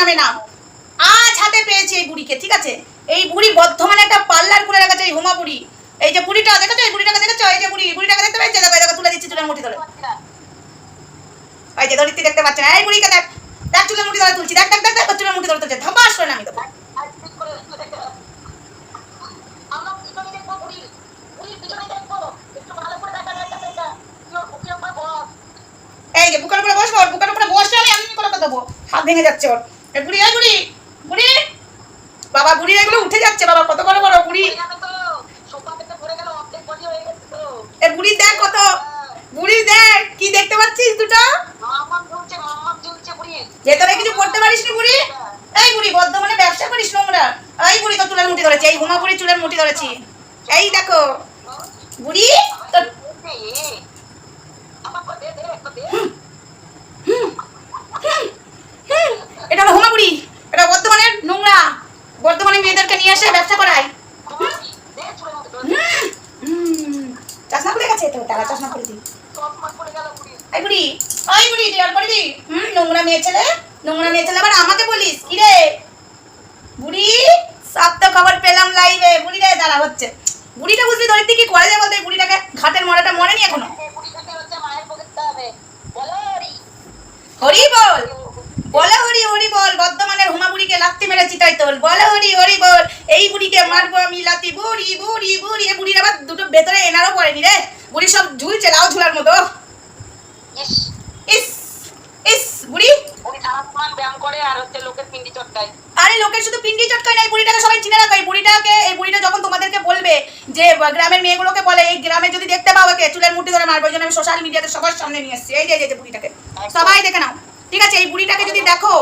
নামে নাম। আজ হাতে পেয়েছি এই বুড়িকে, ঠিক আছে? এই বুড়ি বর্ধমানে একটা পার্লার খুলে রেখেছে, এই হুমা বুড়ি। এই যে বুড়িটা, দেখেছ? এই বুড়িটাকে দেখেছ? এই যে বুড়ি, বুড়িটাকে দেখতে পাচ্ছি দেখো দেখো, তুলে দিচ্ছি চুলের মুঠি ধরে। এই যে ধরিত্রী দেখতে পাচ্ছে না। এই বুড়িকে দেখ দেখ চুলের মুঠি ধরে তুলছি, দেখ দেখ দেখ চুলের মুঠি ধরে তুলছে। ধপাস করে নামি দেবো। বস এই যে বুকের উপরে বসবো বুকের উপরে বসলে আমি আমি করে দেবো হাত ভেঙে যাচ্ছে ওর। বুড়ি এই বুড়ি বুড়ি বাবা বুড়ি এগুলো উঠে যাচ্ছে বাবা কত বড় বড় বুড়ি হয়ে এ বুড়ি দেখ কত বুড়ি দেখ কি দেখতে পাচ্ছিস দুটো ভেতরে কিছু করতে পারিস নি বুড়ি এই বুড়ি বর্ধমানে ব্যবসা করিস নোংরা এই বুড়ি তো চুলের মুঠি ধরেছে এই হুমা বুড়ি চুলের মুঠি ধরেছি এই দেখো বুড়ি তোর দে হুম, এটা হলো হুমা বুড়ি। এটা বর্ধমানের নোংরা। বর্ধমানে মেয়েদেরকে নিয়ে এসে ব্যবসা করায়। চশমা খুলে গেছে তো, তারা চশমা খুলে দিই আর করে দি হুম, নোংরা মেয়ে ছেলে, নোংরা মেয়ে ছেলে আমাকে বলিস কি রে বুড়ি সব তো খবর পেলাম লাইভে বুড়ি রে, দাঁড়া হচ্ছে বুড়িটা বুঝলি ধরিত্রী কি করে যায় বলতে এই বুড়িটাকে ঘাটের মরাটা মরেনি এখনও এই বুড়িটাকে হচ্ছে মায়ের পকেটতে হবে বলো রি হরি বল বলো হরি হরি বল বর্ধমানের হুমা বুড়িকে লাত্তি তাই বলো হরি হরি বল। এই বুড়িকে মারবো আমি লাত্তি বুড়ি বুড়ি বুড়ি। এ বুড়ির আবার দুটো ভেতরে এনারও পড়েনি রে। বুড়ি সব ঝুলছে লাউ ঝুলার মতো। ইস। ইস বুড়ি। আর লোকের শুধু পিন্ডি চটকায় না এই বুড়িটাকে সবাই চিনে রাখো। এই বুড়িটাকে এই বুড়িটা যখন তোমাদেরকে বলবে যে গ্রামের মেয়েগুলোকে বলে এই গ্রামে যদি দেখতে পাও চুলের মুঠি ধরে মারবো ওই জন্য আমি সোশ্যাল মিডিয়াতে সবার সামনে নিয়ে এসেছি। এই যে বুড়িটাকে। সবাই দেখে নাও। ঠিক আছে এই বুড়িটাকে যদি দেখো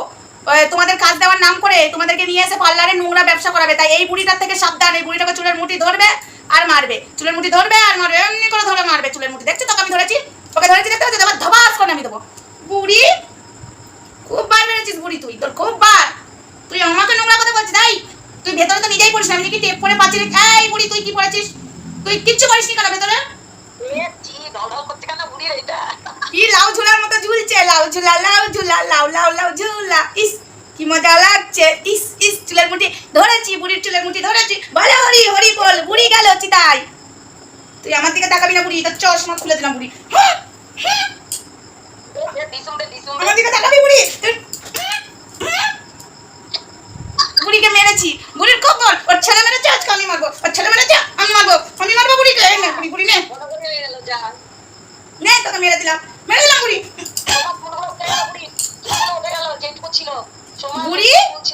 তোমাদের কাজ দেওয়ার নাম করে তোমাদেরকে নিয়ে এসে পার্লারে নোংরা ব্যবসা করাবে। তাই এই বুড়িটার থেকে সাবধান এই বুড়িটাকে চুলের মুঠি ধরবে আর মারবে। চুলের মুঠি ধরবে আর মারবে এমনি করে ধরে মারবে চুলের মুঠি। দেখছ তোকে আমি ধরেছি? ওকে ধরেছি দেখতে পাচ্ছি? এবার ধবাস করে আমি দেবো। বুড়ি খুব বার মেরেছিস বুড়ি তুই তোর খুব বার। তুই আমাকে নোংরা কথা বলছিস তাই তুই ভেতরে তো নিজেই পড়িস আমি দেখি টেপ পরে পাচ্ছি এই বুড়ি তুই কি পড়েছিস? তুই কিচ্ছু করিস নি কেন ভেতরে? কি লাউ ঝুলার মতো ঝুলছে লাউ ঝুলা লাউ ঝুলা লাউ লাউ লাউ ইস কি মজা লাগছে। ইস ইস চুলের মুঠি ধরেছি বুড়ির চুলের মুঠি ধরেছি। ভালো হরি হরি বল বুড়ি গেল চিতাই তুই। আমার দিকে তাকাবি না বুড়ি তোর চশমা খুলে দিলাম বুড়ি। হ্যাঁ, হ্যাঁ, আমার দিকে তাকাবি বুড়ি তুই- হ্যাঁ। বুড়িকে মেরেছি বুড়ির খুব বল ওর ছেলে মেরেছে আজকে আমি মারবো ওর ছেলে মেরেছে আমি মারবো আমি মারবো বুড়িকে এই নে বুড়ি বুড়ি নে বড় করে হয়ে গেল যা নে তোকে মেরে দিলাম মেরে দিলাম বুড়ি সব পুরো উঠে গেল বুড়ি সব উঠে গেল যেটুকু ছিল সময় বুড়ি? ছিল সব উঠে গেল রে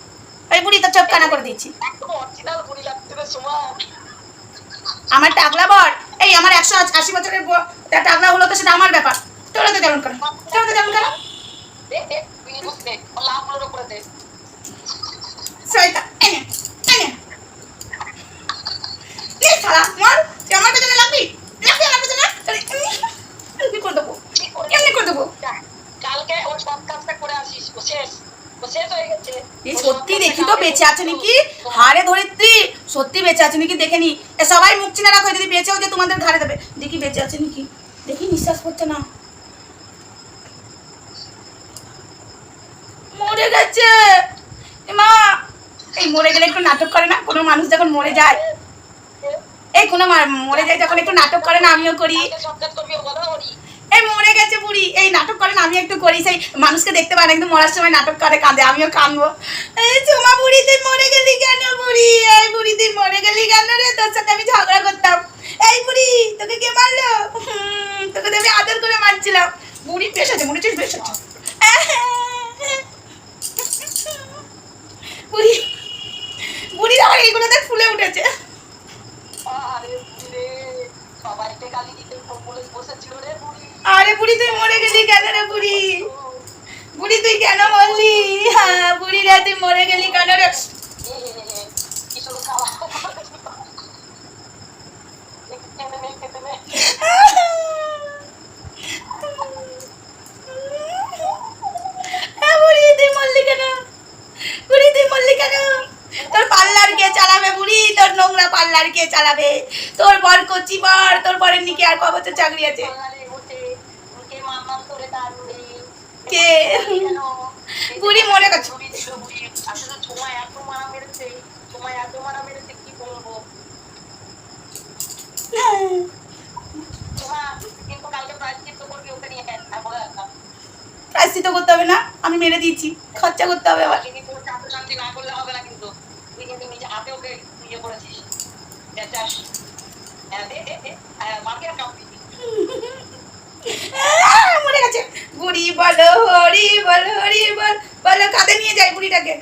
এই বুড়ি তো চোখ কানা করে দিয়েছি। আমার টাকলা বর? এই, আমার একশো আশি বছরের টাকলা হলো তো সেটা আমার ব্যাপার। তোরা তো যেমন করো? তোরা তো যেমন করো? দে দে তুই বুঝতে লাভগুলোর উপরে দে শয়তান এনে এনে কে শালা মার তুই আমার পেছনে লাগবি লাগবি আমার পেছনে তাহলে এমনি এমনি করে দেবো ঠিক করে এমনি করে দেবো যা, কালকে ওর সব কাজটা করে আসিস ও শেষ ও শেষ হয়ে গেছে এই সত্যি দেখি তো বেঁচে আছে নাকি? হারে ধরিত্রী সত্যি বেঁচে আছে নাকি দেখে নি। সবাই মুখ চিনে রাখো যদি বেঁচেও যে তোমাদের ঘাড়ে দেবে। দেখি বেঁচে আছে নাকি? দেখি নিঃশ্বাস না। মরে গেছে। মা এই মরে গেলে একটু নাটক করে না? কোনো মানুষ যখন মরে যায় এই কোনো মরে যায় যখন একটু নাটক করে না আমিও করি। এই মরে গেছে বুড়ি। এই নাটক করে না আমি একটু করি, সেই মানুষকে দেখতে পারে, একদম মরার সময় নাটক করে, কাঁদে, আমিও কাঁদবো। এই চুমা বুড়ি মরে গেলি কেন বুড়ি? এই বুড়ি তুই মরে গেলি কেন রে? তোর সাথে আমি ঝগড়া করতাম। এই বুড়ি, তোকে কে মারলো? তোকে তো আমি আদর করে মারছিলাম। বুড়ি বেশ আছে মরেছিস বেশ আছে। বুড়ি বুড়ির এইগুলোতে ফুলে উঠেছে। বুড়ি তুই মরে গেলি কেন রে বুড়ি? বুড়ি তুই কেন মরলি? হ্যাঁ বুড়ি রে, তুই মরে গেলি কেন রে? পার্লার কে চালাবে? তোর বর কচি বর, তোর বরের নিকে আর ক বছর চাকরি আছে বাঙালি উঠে উঠে মাম্মাম করে টানবে কে? বুড়ি মরে গেছে। বুড়ি ছিল বুড়ি আসলে সময় এত মারা মেরেছে সময় এত মারা মেরেছে কি বলব তোমার কিন্তু কালকে প্রায়শ্চিত্ত করবি ওকে নিয়ে আর বলে রাখলাম প্রায়শ্চিত করতে হবে না, আমি মেরে দিয়েছি, খরচা করতে হবে আবার মাকে মরে গেছে। বুড়ি বলো, হরি বল হরি বল, বলো, কাঁধে নিয়ে যাই বুড়িটাকে।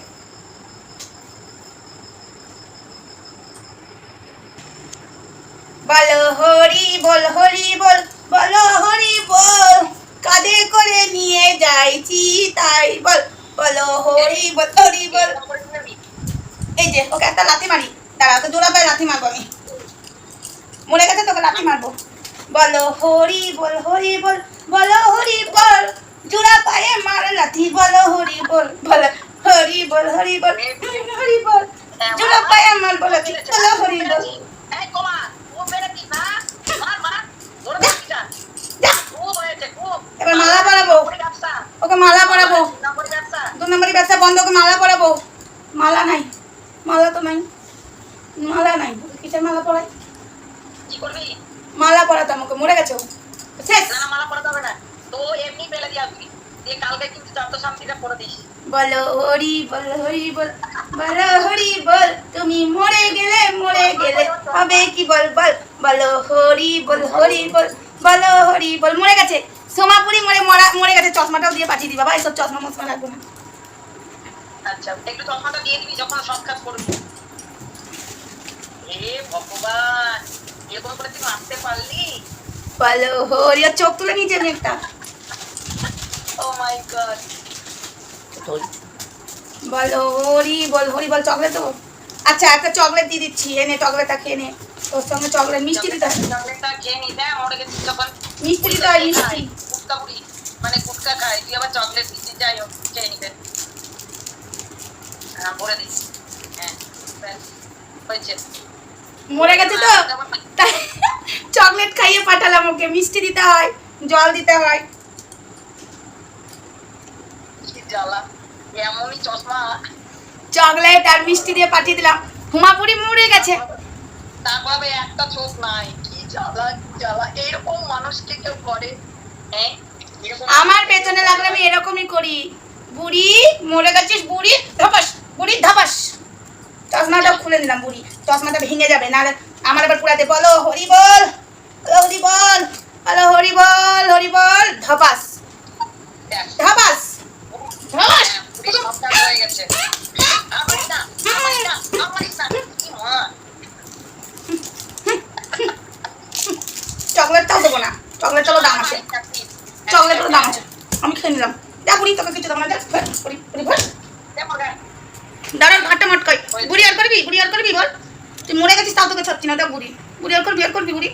বলো, হরি বল হরি বল, বলো, হরি বল, কাঁধে করে নিয়ে যাইছি তাই বল, বলো, হরি বল হরি বল। এই যে, ওকে একটা লাথি মারি। দাঁড়া, ওকে জোড়া পায়ে লাথি মারবো আমি। মরে গেছে তোকে লাথি মারবো। বলো হরি বল হরি বল বলো হরি বল। জোড়া পায়ে মার লাথি বলো হরি বল বলো হরি বল হরি বল হরি বল। জোড়া পায়ে আমার বলো বলো হরি বল। মার মার এবার মালা পরাবো। ওকে মালা পরাবো। দু নম্বরই ব্যবসা বন্ধ ওকে মালা পরাবো। মালা নাই মালা তো নাই মালা নাই। কিসের মালা পরাই? কি করবি? মালা পরাতাম ওকে মরে গেছে শেষ। না মালা পড়াতে হবে না। তো এমনি ফেলে দিয়ে আসবি। দিয়ে কালকে কিন্তু চারটা শান্তিটা দিস। বলো হরি বল হরি বল বলো হরি বল তুমি মরে গেলে মরে গেলে হবে কি বল বল বলো হরি বল হরি বল বলো হরি বল মরে গেছে। সোমাপুরি মরে মরা মরে গেছে চশমাটাও দিয়ে পাঠিয়ে দিবা ভাই সব চশমা মশমা রাখব না। আচ্ছা একটু চশমাটা দিয়ে দিবি যখন সব কাজ করবি। ভগবান! এরকম করে তুই মারতে পারলি বলো হরি আর চোখ তুলে নিচে একটা। ও মাই গড বলো হরি বল হরি বল চকলেট দেবো। আচ্ছা একটা চকলেট দিয়ে দিচ্ছি। এনে চকলেটটা খেয়ে নে। তোর সঙ্গে চকলেট মিষ্টি দিতে হয়। মিষ্টি দিতে হয় মিষ্টি। মানে গুটকা খায় তুই আবার চকলেট দিচ্ছিস যাই হোক খেয়ে নিবে হ্যাঁ ভরে দিস হ্যাঁ হয়েছে। মরে গেছে তো? চকলেট খাইয়ে পাঠালাম ওকে মিষ্টি দিতে হয় জল দিতে হয়। চকলেট আর মিষ্টি দিয়ে পাঠিয়ে দিলাম। হুমাপুরি মরে গেছে। তারপর একটা চোখ নাই। কি জ্বালা জ্বালা। এরকম মানুষকে কেউ করে? হ্যাঁ? আমার পেছনে লাগলে আমি এরকমই করি। বুড়ি মরে গেছিস বুড়ি ধপাস বুড়ি ধপাস। চশমাটা খুলে নিলাম বুড়ি। চশমাটা ভেঙে যাবে না আমার আবার পুরাতে বলো হরি বল হরি বল বলো হরি বল হরি বল ধপাস। দেখ, ধপাস। ধপাস চকলেটটাও না দাম আছে। চকলেটেরও দাম আছে। আমি খেয়ে নিলাম। যা বুড়ি তোকে কিছু দেবো না দাঁড়ান ঘাটটা মটকাই। বুড়ি আর করবি? বুড়ি আর করবি বল? তুই মরে গেছিস, তাও তোকে ছাড়ছি না। দেখ বুড়ি। বুড়ি আর করবি আর করবি বুড়ি।